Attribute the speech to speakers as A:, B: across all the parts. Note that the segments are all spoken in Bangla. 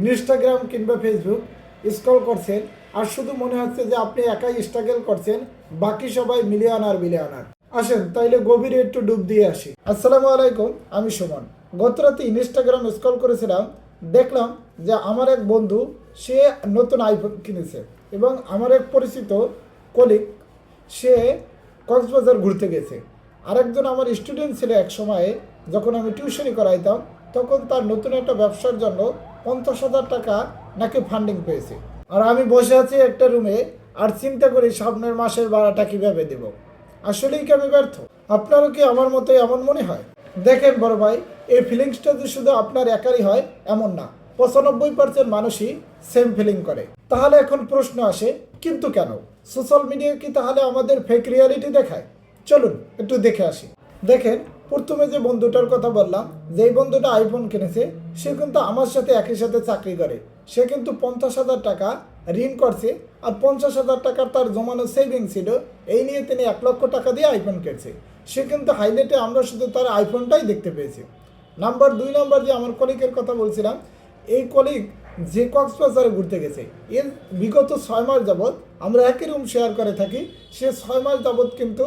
A: ইনস্টাগ্রাম কিংবা ফেসবুক স্ক্রল করছেন, আর শুধু মনে হচ্ছে যে আপনি একাই স্ট্রাগল করছেন, বাকি সবাই মিলিয়ন আর বিলিয়ন আর আসেন, তাইলে গভীরে একটু ডুব দিয়ে আসি। আসসালামু আলাইকুম, আমি সুমন। গত রাতে ইনস্টাগ্রাম স্ক্রল করেছিলাম, দেখলাম যে আমার এক বন্ধু, সে নতুন আইফোন কিনেছে এবং আমার এক পরিচিত কলিগ সে কক্সবাজার ঘুরতে গেছে। আরেকজন আমার স্টুডেন্ট ছিল এক সময়ে, যখন আমি টিউশনি করাইতাম, তখন তার নতুন একটা ব্যবসার জন্য পঞ্চাশ হাজার টাকা নাকি ফান্ডিং পেয়েছে। আর আমি বসে আছি একটা রুমে আর চিন্তা করি সামনের মাসের ভাড়াটা কীভাবে দেব। আসলেই কি আমি ব্যর্থ? আপনারও কি আমার মতো এমন মনে হয়? দেখেন বড় ভাই, এই ফিলিংসটা যে শুধু আপনার একারই হয়, এমন না। পঁচানব্বই পার্সেন্ট মানুষই সেম ফিলিং করে। তাহলে এখন প্রশ্ন আসে, কিন্তু কেন? সোশ্যাল মিডিয়া কি তাহলে আমাদের ফেক রিয়ালিটি দেখায়? চলুন, একটু দেখে আসি। দেখেন প্রথমে যে বন্ধুটার কথা বললাম, যেই বন্ধুটা আইফোন কিনেছে, সে কিন্তু আমার সাথে একই সাথে চাকরি করে। সে কিন্তু পঞ্চাশ হাজার টাকা ঋণ করছে আর পঞ্চাশ হাজার টাকার তার জমানো সেভিং ছিল, এই নিয়ে তিনি এক লক্ষ টাকা দিয়ে আইফোন কিনছে সে কিন্তু হাইলাইটে আমরা শুধু তার আইফোনটাই দেখতে পেয়েছি। নাম্বার দুই নাম্বার যে আমার কলিগের কথা বলছিলাম, এই কলিগ যে কক্সবাজারে ঘুরতে গেছে, এর বিগত ছয় মাস যাবৎ আমরা একই রুম শেয়ার করে থাকি, সে ছয় মাস যাবৎ কিন্তু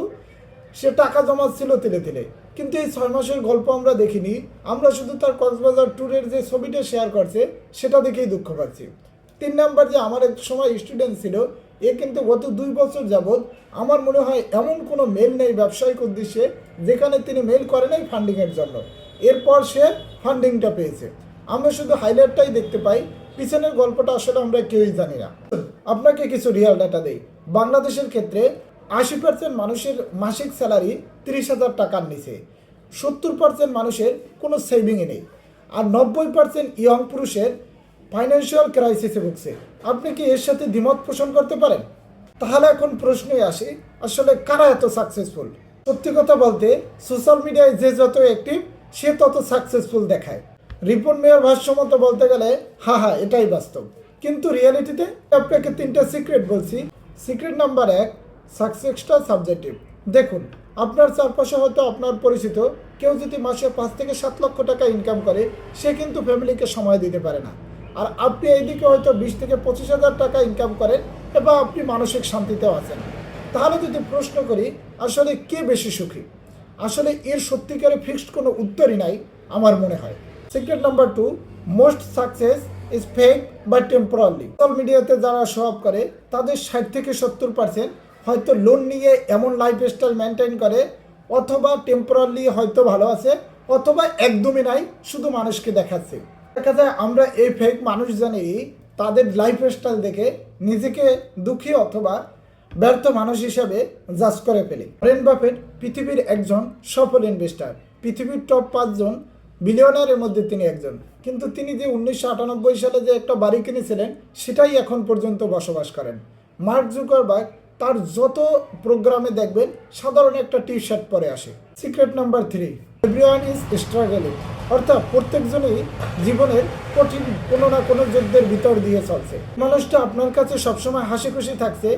A: সে টাকা জমাচ্ছিল তিলে তিলে। কিন্তু এই ছয় মাসের গল্প আমরা দেখিনি। আমরা শুধু তার কক্সবাজার ট্যুরের যে ছবিটা শেয়ার করছে, সেটা দেখেই দুঃখ পাচ্ছি। তিন নাম্বার যে আমার এক সময় স্টুডেন্ট ছিল, এ কিন্তু গত দুই বছর যাবৎ আমার মনে হয় এমন কোনো মেল নেই ব্যবসায়িক উদ্দেশ্যে, যেখানে তিনি মেল করে নাই ফান্ডিংয়ের জন্য। এরপর সে ফান্ডিংটা পেয়েছে। আমরা শুধু হাইলাইটটাই দেখতে পাই, পিছনের গল্পটা আসলে আমরা কেউই জানি না। আপনাকে কিছু রিয়াল ডাটা দেই। বাংলাদেশের ক্ষেত্রে আশি পার্সেন্ট মানুষের মাসিক স্যালারি তিরিশ হাজার টাকার নিচে। সত্তর পার্সেন্ট মানুষের কোনো সেভিংই নেই। আর নব্বই পার্সেন্ট ইয়ং পুরুষের ফাইন্যান্সিয়াল ক্রাইসিসে ভুগছে। আপনি কি এর সাথে দ্বিমত পোষণ করতে পারেন? তাহলে এখন প্রশ্নই আসি, আসলে কারা এত সাকসেসফুল সত্যি কথা বলতে সোশ্যাল মিডিয়ায় যে যত অ্যাক্টিভ সে তত সাকসেসফুল দেখায়। রিপন মেয়র ভাষ্য মতো বলতে গেলে, হা হা, এটাই বাস্তব। কিন্তু রিয়েলিটিতে আপনাকে তিনটা সিক্রেট বলছি। সিক্রেট নাম্বার এক সাকসেসটা সাবজেক্টিভ দেখুন, আপনার চারপাশে হয়তো আপনার পরিচিত, কেউ যদি মাসে পাঁচ থেকে সাত লক্ষ টাকা ইনকাম করে, সে কিন্তু ফ্যামিলিকে সময় দিতে পারে না। আর আপনি এইদিকে হয়তো বিশ থেকে পঁচিশ হাজার টাকা ইনকাম করেন এবং আপনি মানসিক শান্তিতেও আছেন। তাহলে যদি প্রশ্ন করি, আসলে কে বেশি সুখী? আসলে এর সত্যিকারে ফিক্সড কোনো উত্তরই নাই, আমার মনে হয়। Secret number two most success is fake বা টেম্পোরালি সোশ্যাল মিডিয়াতে যারা শো করে, তাদের ষাট থেকে সত্তর পার্সেন্ট হয়তো লোন নিয়ে এমন লাইফ স্টাইল মেনটেন করে, অথবা টেম্পোরালি হয়তো ভালো আছে, অথবা একদমই নাই, শুধু মানুষকে দেখাচ্ছে। দেখা যায় আমরা এই ফেক মানুষ জানি তাদের লাইফ স্টাইল দেখে নিজেকে দুঃখী অথবা ব্যর্থ মানুষ হিসাবে জাজ করে ফেলি। ব্রেন বাফেট পৃথিবীর একজন সফল ইনভেস্টার পৃথিবীর টপ পাঁচজন বিলিয়নারের মধ্যে তিনি একজন। কিন্তু তিনি যে উনিশশো আটানব্বই সালে যে একটা বাড়ি কিনেছিলেন, সেটাই এখন পর্যন্ত বসবাস করেন। মার্ক জুকারবার্গ তার যত প্রোগ্রামে দেখবেন, সাধারণ একটা টি শার্ট পরে আসে। Secret number three everyone is struggling অর্থাৎ প্রত্যেকজনই জীবনের কঠিন কোনো না কোনো যুদ্ধের ভিতর দিয়ে চলছে। মানুষটা আপনার কাছে সবসময় হাসি খুশি থাকছে,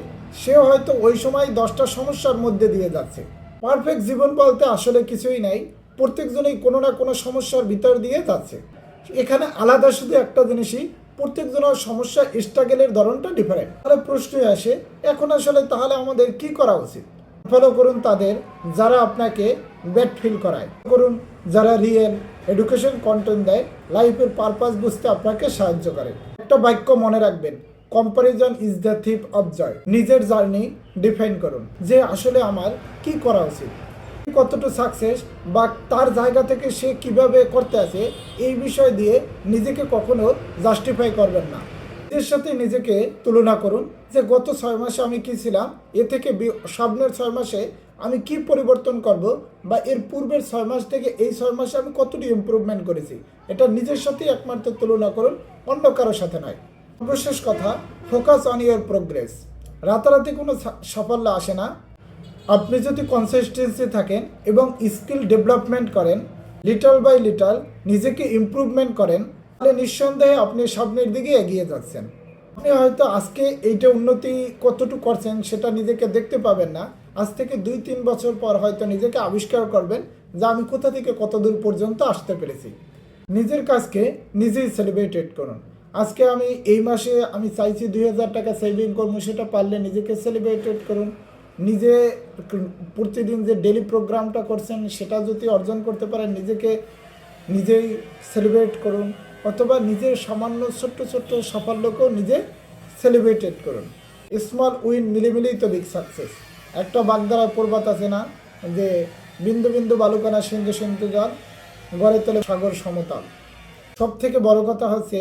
A: সেও হয়তো ওই সময় দশটা সমস্যার মধ্যে দিয়ে যাচ্ছে। পারফেক্ট জীবন বলতে আসলে কিছুই নাই, প্রত্যেকজনই কোনো না কোনো সমস্যার ভিতর দিয়ে যাচ্ছে। এখানে আলাদা শুধু একটা জিনিসই প্রত্যেকজনের সমস্যা স্ট্রাগেলের ধরনটা ডিফারেন্ট তাহলে প্রশ্নই আসে, এখন আসলে তাহলে আমাদের কি করা উচিত? ফলো করুন তাদের, যারা আপনাকে ব্যাড ফিল করায়। করুন, যারা রিয়েল এডুকেশন কন্টেন্ট দেয় লাইফের পারপাস বুঝতে আপনাকে সাহায্য করে। একটা বাক্য মনে রাখবেন comparison is the thief of joy নিজের জার্নি ডিফাইন করুন, যে আসলে আমার কি করা উচিত? কতটুকু সাকসেস বা তার জায়গা থেকে সে কীভাবে করতে আছে এই বিষয় দিয়ে নিজেকে কখনো জাস্টিফাই করবেন না। এর সাথে নিজেকে তুলনা করুন যে গত ছয় মাসে আমি কি ছিলাম, এ থেকে সামনের ছয় মাসে আমি কি পরিবর্তন করব বা এর পূর্বের ছয় মাস থেকে এই ছয় মাসে আমি কতটি ইমপ্রুভমেন্ট করেছি, এটা নিজের সাথেই একমাত্র তুলনা করুন, অন্য কারোর সাথে নয়। সর্বশেষ কথা ফোকাস অন ইউর প্রোগ্রেস রাতারাতি কোনো সাফল্য আসে না। আপনি যদি কনসিস্টেন্সি থাকেন এবং স্কিল ডেভেলপমেন্ট করেন লিটল বাই লিটল নিজেকে ইমপ্রুভমেন্ট করেন, তাহলে নিঃসন্দেহে আপনি স্বপ্নের দিকে এগিয়ে যাচ্ছেন। আপনি হয়তো আজকে এইটা উন্নতি কতটুকু করছেন সেটা নিজেকে দেখতে পাবেন না। আজ থেকে দুই, তিন বছর পর হয়তো নিজেকে আবিষ্কার করবেন যে আমি কোথা থেকে কত দূর পর্যন্ত আসতে পেরেছি। নিজের কাজকে নিজেই সেলিব্রেটেড করুন। আজকে আমি এই মাসে আমি চাইছি দুই হাজার টাকা সেভিং করব, সেটা পারলে নিজেকে সেলিব্রেটেড করুন। নিজে প্রতিদিন যে ডেলি প্রোগ্রামটা করছেন, সেটা যদি অর্জন করতে পারেন, নিজেকে নিজেই সেলিব্রেট করুন, অথবা নিজের সামান্য ছোট্ট ছোট্ট সাফল্যকেও নিজে সেলিব্রেটেড করুন। স্মল উইন মিলেমিলেই তো বিগ সাকসেস একটা বাগদারা পর্বত আছে না, যে বিন্দু বিন্দু বালুকানা সিন্ধু সিন্ধু জল, গড়ে তোলে সাগর সমতল। সব থেকে বড় কথা হচ্ছে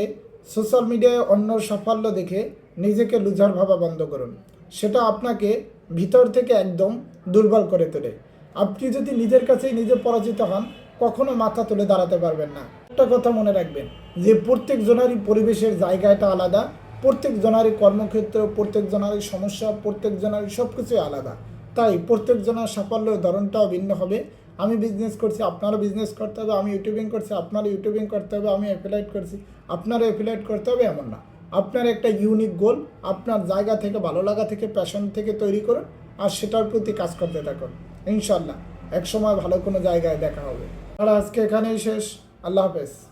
A: সোশ্যাল মিডিয়ায় অন্য সাফল্য দেখে নিজেকে লুজার ভাবা বন্ধ করুন। সেটা আপনাকে ভিতর থেকে একদম দুর্বল করে তোলে। আপনি যদি নিজের কাছেই নিজে পরাজিত হন, কখনো মাথা তুলে দাঁড়াতে পারবেন না। একটা কথা মনে রাখবেন, যে প্রত্যেক জনারই পরিবেশের জায়গাটা আলাদা, প্রত্যেক জনারই কর্মক্ষেত্র, প্রত্যেক জনারই সমস্যা, প্রত্যেক জনারই সব কিছুই আলাদা। তাই প্রত্যেক জনের সাফল্যের ধরনটাও ভিন্ন হবে। আমি বিজনেস করছি, আপনারও বিজনেস করতে হবে, আমি ইউটিউবিং করছি, আপনারও ইউটিউবিং করতে হবে, আমি অ্যাফিলাইট করছি, আপনারও অ্যাফিলাইট করতে হবে, এমন না। আপনার একটা ইউনিক গোল আপনার জায়গা থেকে, ভালো লাগা থেকে প্যাশন থেকে তৈরি করুন, আর সেটার প্রতি কাজ করতে থাকুন। ইনশাল্লাহ একসময় ভালো কোনো জায়গায় দেখা হবে। আর আজকে এখানেই শেষ। আল্লাহ হাফেজ।